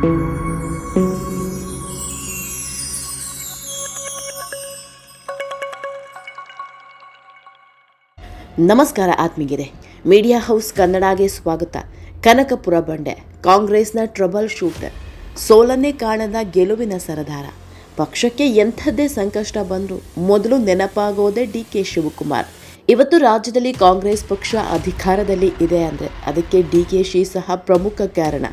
ನಮಸ್ಕಾರ ಆತ್ಮೀಗಿದೆ media house ಕನ್ನಡಗೆ ಸ್ವಾಗತ. ಕನಕಪುರ ಬಂಡೆ, ಕಾಂಗ್ರೆಸ್ನ ಟ್ರಬಲ್ ಶೂಟರ್, ಸೋಲನ್ನೇ ಕಾಣದ ಗೆಲುವಿನ ಸರದಾರ. ಪಕ್ಷಕ್ಕೆ ಎಂಥದ್ದೇ ಸಂಕಷ್ಟ ಬಂದರೂ ಮೊದಲು ನೆನಪಾಗೋದೇ ಡಿ ಕೆ ಶಿವಕುಮಾರ್. ಇವತ್ತು ರಾಜ್ಯದಲ್ಲಿ ಕಾಂಗ್ರೆಸ್ ಪಕ್ಷ ಅಧಿಕಾರದಲ್ಲಿ ಇದೆ ಅಂದರೆ ಅದಕ್ಕೆ ಡಿ ಕೆ ಶಿ ಸಹ ಪ್ರಮುಖ ಕಾರಣ.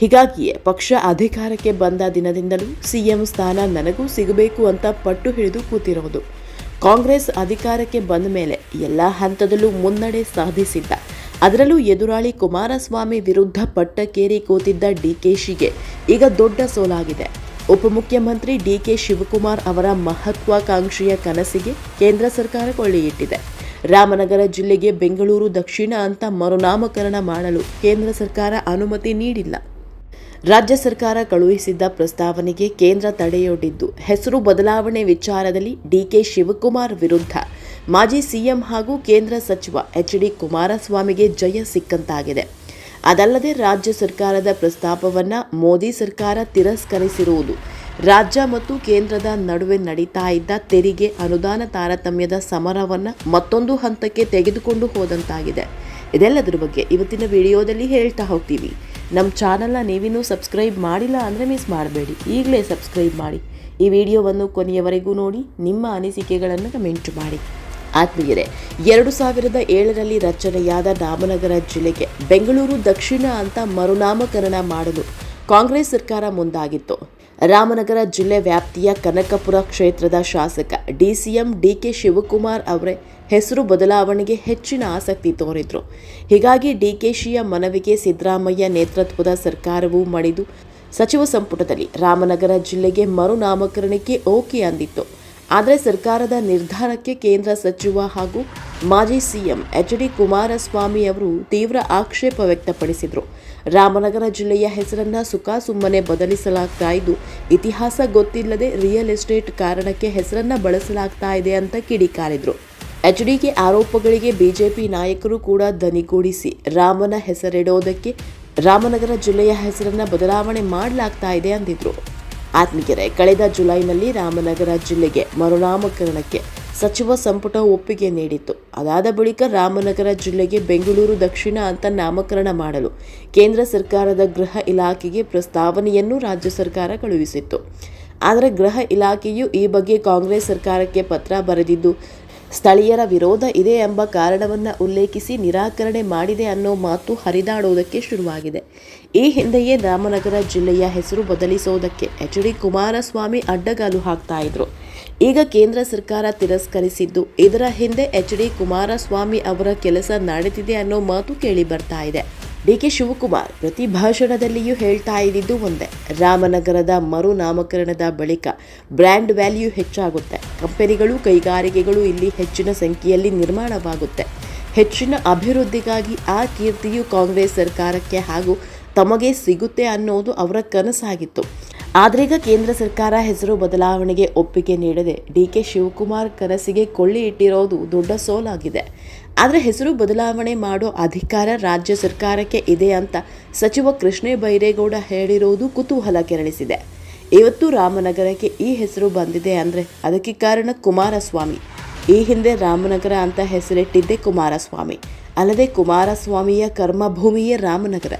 ಹೀಗಾಗಿಯೇ ಪಕ್ಷ ಅಧಿಕಾರಕ್ಕೆ ಬಂದ ದಿನದಿಂದಲೂ ಸಿಎಂ ಸ್ಥಾನ ನನಗೂ ಸಿಗಬೇಕು ಅಂತ ಪಟ್ಟು ಹಿಡಿದು ಕೂತಿರುವುದು. ಕಾಂಗ್ರೆಸ್ ಅಧಿಕಾರಕ್ಕೆ ಬಂದ ಮೇಲೆ ಎಲ್ಲ ಹಂತದಲ್ಲೂ ಮುನ್ನಡೆ ಸಾಧಿಸಿದ್ದ. ಅದರಲ್ಲೂ ಎದುರಾಳಿ ಕುಮಾರಸ್ವಾಮಿ ವಿರುದ್ಧ ಪಟ್ಟಕ್ಕೇರಿ ಕೂತಿದ್ದ ಡಿಕೆಶಿಗೆ ಈಗ ದೊಡ್ಡ ಸೋಲಾಗಿದೆ. ಉಪಮುಖ್ಯಮಂತ್ರಿ ಡಿಕೆ ಶಿವಕುಮಾರ್ ಅವರ ಮಹತ್ವಾಕಾಂಕ್ಷೆಯ ಕನಸಿಗೆ ಕೇಂದ್ರ ಸರ್ಕಾರ ಕೊಳ್ಳಿಯಿಟ್ಟಿದೆ. ರಾಮನಗರ ಜಿಲ್ಲೆಗೆ ಬೆಂಗಳೂರು ದಕ್ಷಿಣ ಅಂತ ಮರುನಾಮಕರಣ ಮಾಡಲು ಕೇಂದ್ರ ಸರ್ಕಾರ ಅನುಮತಿ ನೀಡಿಲ್ಲ. ರಾಜ್ಯ ಸರ್ಕಾರ ಕಳುಹಿಸಿದ್ದ ಪ್ರಸ್ತಾವನೆಗೆ ಕೇಂದ್ರ ತಡೆಯೊಡ್ಡಿದ್ದು. ಹೆಸರು ಬದಲಾವಣೆ ವಿಚಾರದಲ್ಲಿ ಡಿಕೆ ಶಿವಕುಮಾರ್ ವಿರುದ್ಧ. ಮಾಜಿ ಸಿಎಂ ಹಾಗೂ ಕೇಂದ್ರ ಸಚಿವ ಎಚ್ ಡಿ ಕುಮಾರಸ್ವಾಮಿಗೆ ಜಯ ಸಿಕ್ಕಂತಾಗಿದೆ. ಅದಲ್ಲದೆ ರಾಜ್ಯ ಸರ್ಕಾರದ ಪ್ರಸ್ತಾಪವನ್ನು ಮೋದಿ ಸರ್ಕಾರ ತಿರಸ್ಕರಿಸಿರುವುದು. ರಾಜ್ಯ ಮತ್ತು ಕೇಂದ್ರದ ನಡುವೆ ನಡೀತಾ ಇದ್ದ ತೆರಿಗೆ ಅನುದಾನ ತಾರತಮ್ಯದ ಸಮರವನ್ನು ಮತ್ತೊಂದು ಹಂತಕ್ಕೆ ತೆಗೆದುಕೊಂಡು ಹೋದಂತಾಗಿದೆ. ಇದೆಲ್ಲದರ ಬಗ್ಗೆ ಇವತ್ತಿನ ವಿಡಿಯೋದಲ್ಲಿ ಹೇಳ್ತಾ ಹೋಗ್ತೀವಿ. ನಮ್ಮ ಚಾನಲ್ನ ನೀವಿನ್ನೂ ಸಬ್ಸ್ಕ್ರೈಬ್ ಮಾಡಿಲ್ಲ ಅಂದರೆ ಮಿಸ್ ಮಾಡಬೇಡಿ. ಈಗಲೇ ಸಬ್ಸ್ಕ್ರೈಬ್ ಮಾಡಿ. ಈ ವಿಡಿಯೋವನ್ನು ಕೊನೆಯವರೆಗೂ ನೋಡಿ, ನಿಮ್ಮ ಅನಿಸಿಕೆಗಳನ್ನು ಕಮೆಂಟ್ ಮಾಡಿ. ಆತ್ಮೀಯರೇ, ಎರಡು ಸಾವಿರದ ಏಳರಲ್ಲಿ ರಚನೆಯಾದ ರಾಮನಗರ ಜಿಲ್ಲೆಗೆ ಬೆಂಗಳೂರು ದಕ್ಷಿಣ ಅಂತ ಮರುನಾಮಕರಣ ಮಾಡಲು ಕಾಂಗ್ರೆಸ್ ಸರ್ಕಾರ ಮುಂದಾಗಿತ್ತು. ರಾಮನಗರ ಜಿಲ್ಲೆ ವ್ಯಾಪ್ತಿಯ ಕನಕಪುರ ಕ್ಷೇತ್ರದ ಶಾಸಕ ಡಿಸಿಎಂ ಡಿಕೆ ಶಿವಕುಮಾರ್ ಅವರೇ ಹೆಸರು ಬದಲಾವಣೆಗೆ ಹೆಚ್ಚಿನ ಆಸಕ್ತಿ ತೋರಿದ್ರು. ಹೀಗಾಗಿ ಡಿಕೆಶಿಯ ಮನವಿಗೆ ಸಿದ್ದರಾಮಯ್ಯ ನೇತೃತ್ವದ ಸರ್ಕಾರವು ಮಣಿದು ಸಚಿವ ಸಂಪುಟದಲ್ಲಿ ರಾಮನಗರ ಜಿಲ್ಲೆಗೆ ಮರುನಾಮಕರಣಕ್ಕೆ ಓಕೆ ಅಂದಿತ್ತು. ಆದರೆ ಸರ್ಕಾರದ ನಿರ್ಧಾರಕ್ಕೆ ಕೇಂದ್ರ ಸಚಿವ ಹಾಗೂ ಮಾಜಿ ಸಿಎಂ ಎಚ್ ಡಿ ಕುಮಾರಸ್ವಾಮಿ ಅವರು ತೀವ್ರ ಆಕ್ಷೇಪ ವ್ಯಕ್ತಪಡಿಸಿದರು. ರಾಮನಗರ ಜಿಲ್ಲೆಯ ಹೆಸರನ್ನ ಸುಖಾಸುಮ್ಮನೆ ಬದಲಿಸಲಾಗ್ತಾ ಇದ್ದು ಇತಿಹಾಸ ಗೊತ್ತಿಲ್ಲದೆ ರಿಯಲ್ ಎಸ್ಟೇಟ್ ಕಾರಣಕ್ಕೆ ಹೆಸರನ್ನ ಬಳಸಲಾಗ್ತಾ ಇದೆ ಅಂತ ಕಿಡಿಕಾರಿದ್ರು. ಕೆ ಆರೋಪಗಳಿಗೆ ಬಿಜೆಪಿ ನಾಯಕರು ಕೂಡ ದನಿಗೂಡಿಸಿ ರಾಮನ ಹೆಸರಿಡೋದಕ್ಕೆ ರಾಮನಗರ ಜಿಲ್ಲೆಯ ಹೆಸರನ್ನ ಬದಲಾವಣೆ ಮಾಡಲಾಗ್ತಾ ಇದೆ ಅಂದಿದ್ರು. ಆತ್ಮೀಯರೇ, ಕಳೆದ ಜುಲೈನಲ್ಲಿ ರಾಮನಗರ ಜಿಲ್ಲೆಗೆ ಮರುನಾಮಕರಣಕ್ಕೆ ಸಚಿವ ಸಂಪುಟ ಒಪ್ಪಿಗೆ ನೀಡಿತ್ತು. ಅದಾದ ಬಳಿಕ ರಾಮನಗರ ಜಿಲ್ಲೆಗೆ ಬೆಂಗಳೂರು ದಕ್ಷಿಣ ಅಂತ ನಾಮಕರಣ ಮಾಡಲು ಕೇಂದ್ರ ಸರ್ಕಾರದ ಗೃಹ ಇಲಾಖೆಗೆ ಪ್ರಸ್ತಾವನೆಯನ್ನು ರಾಜ್ಯ ಸರ್ಕಾರ ಕಳುಹಿಸಿತ್ತು. ಆದರೆ ಗೃಹ ಇಲಾಖೆಯು ಈ ಬಗ್ಗೆ ಕಾಂಗ್ರೆಸ್ ಸರ್ಕಾರಕ್ಕೆ ಪತ್ರ ಬರೆದಿದ್ದು ಸ್ಥಳೀಯರ ವಿರೋಧ ಇದೆ ಎಂಬ ಕಾರಣವನ್ನು ಉಲ್ಲೇಖಿಸಿ ನಿರಾಕರಣೆ ಮಾಡಿದೆ ಅನ್ನೋ ಮಾತು ಹರಿದಾಡುವುದಕ್ಕೆ ಶುರುವಾಗಿದೆ. ಈ ಹಿಂದೆಯೇ ರಾಮನಗರ ಜಿಲ್ಲೆಯ ಹೆಸರು ಬದಲಿಸೋದಕ್ಕೆ ಎಚ್ ಡಿ ಕುಮಾರಸ್ವಾಮಿ ಅಡ್ಡಗಾಲು ಹಾಕ್ತಾ ಇದ್ರು. ಈಗ ಕೇಂದ್ರ ಸರ್ಕಾರ ತಿರಸ್ಕರಿಸಿದ್ದು, ಇದರ ಹಿಂದೆ ಎಚ್ ಡಿ ಕುಮಾರಸ್ವಾಮಿ ಅವರ ಕೆಲಸ ನಡೆದಿದೆ ಅನ್ನೋ ಮಾತು ಕೇಳಿ ಬರ್ತಾ ಇದೆ. ಡಿಕೆ ಶಿವಕುಮಾರ್ ಪ್ರತಿ ಭಾಷಣದಲ್ಲಿಯೂ ಹೇಳ್ತಾ ಇದ್ದಿದ್ದು ಒಂದೇ. ರಾಮನಗರದ ಮರು ನಾಮಕರಣದ ಬಳಿಕ ಬ್ರ್ಯಾಂಡ್ ವ್ಯಾಲ್ಯೂ ಹೆಚ್ಚಾಗುತ್ತೆ. ಕಂಪನಿಗಳು, ಕೈಗಾರಿಕೆಗಳು ಇಲ್ಲಿ ಹೆಚ್ಚಿನ ಸಂಖ್ಯೆಯಲ್ಲಿ ನಿರ್ಮಾಣವಾಗುತ್ತೆ. ಹೆಚ್ಚಿನ ಅಭಿವೃದ್ಧಿಗಾಗಿ ಆ ಕೀರ್ತಿಯು ಕಾಂಗ್ರೆಸ್ ಸರ್ಕಾರಕ್ಕೆ ಹಾಗೂ ತಮಗೆ ಸಿಗುತ್ತೆ ಅನ್ನೋದು ಅವರ ಕನಸಾಗಿತ್ತು. ಆದ್ರೀಗ ಕೇಂದ್ರ ಸರ್ಕಾರ ಹೆಸರು ಬದಲಾವಣೆಗೆ ಒಪ್ಪಿಗೆ ನೀಡದೆ ಡಿ ಕೆ ಶಿವಕುಮಾರ್ ಕನಸಿಗೆ ಕೊಳ್ಳಿ ಇಟ್ಟಿರೋದು ದೊಡ್ಡ ಸೋಲಾಗಿದೆ. ಆದರೆ ಹೆಸರು ಬದಲಾವಣೆ ಮಾಡೋ ಅಧಿಕಾರ ರಾಜ್ಯ ಸರ್ಕಾರಕ್ಕೆ ಇದೆ ಅಂತ ಸಚಿವ ಕೃಷ್ಣೇ ಬೈರೇಗೌಡ ಹೇಳಿರೋದು ಕುತೂಹಲ ಕೆರಳಿಸಿದೆ. ಇವತ್ತು ರಾಮನಗರಕ್ಕೆ ಈ ಹೆಸರು ಬಂದಿದೆ ಅಂದರೆ ಅದಕ್ಕೆ ಕಾರಣ ಕುಮಾರಸ್ವಾಮಿ. ಈ ಹಿಂದೆ ರಾಮನಗರ ಅಂತ ಹೆಸರಿಟ್ಟಿದ್ದೆ ಕುಮಾರಸ್ವಾಮಿ. ಅಲ್ಲದೆ ಕುಮಾರಸ್ವಾಮಿಯ ಕರ್ಮಭೂಮಿಯೇ ರಾಮನಗರ.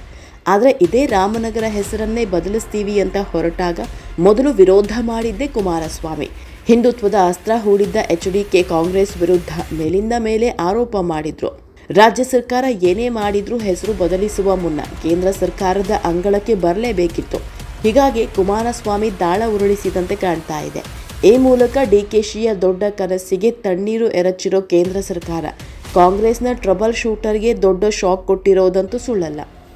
ಆದರೆ ಇದೇ ರಾಮನಗರ ಹೆಸರನ್ನೇ ಬದಲಿಸ್ತೀವಿ ಅಂತ ಹೊರಟಾಗ ಮೊದಲು ವಿರೋಧ ಮಾಡಿದ್ದೇ ಕುಮಾರಸ್ವಾಮಿ. ಹಿಂದುತ್ವದ ಅಸ್ತ್ರ ಹೂಡಿದ್ದ ಎಚ್ ಡಿ ಕೆ ಕಾಂಗ್ರೆಸ್ ವಿರುದ್ಧ ಮೇಲಿಂದ ಮೇಲೆ ಆರೋಪ ಮಾಡಿದ್ರು. ರಾಜ್ಯ ಸರ್ಕಾರ ಏನೇ ಮಾಡಿದ್ರೂ ಹೆಸರು ಬದಲಿಸುವ ಮುನ್ನ ಕೇಂದ್ರ ಸರ್ಕಾರದ ಅಂಗಳಕ್ಕೆ ಬರಲೇಬೇಕಿತ್ತು. ಹೀಗಾಗಿ ಕುಮಾರಸ್ವಾಮಿ ದಾಳ ಉರುಳಿಸಿದಂತೆ ಕಾಣ್ತಾ ಇದೆ. ಈ ಮೂಲಕ ಡಿಕೆಶಿಯ ದೊಡ್ಡ ಕನಸಿಗೆ ತಣ್ಣೀರು ಎರಚಿರೋ ಕೇಂದ್ರ ಸರ್ಕಾರ ಕಾಂಗ್ರೆಸ್ನ ಟ್ರಬಲ್ ಶೂಟರ್ಗೆ ದೊಡ್ಡ ಶಾಕ್ ಕೊಟ್ಟಿರೋದಂತೂ ಸುಳ್ಳಲ್ಲ.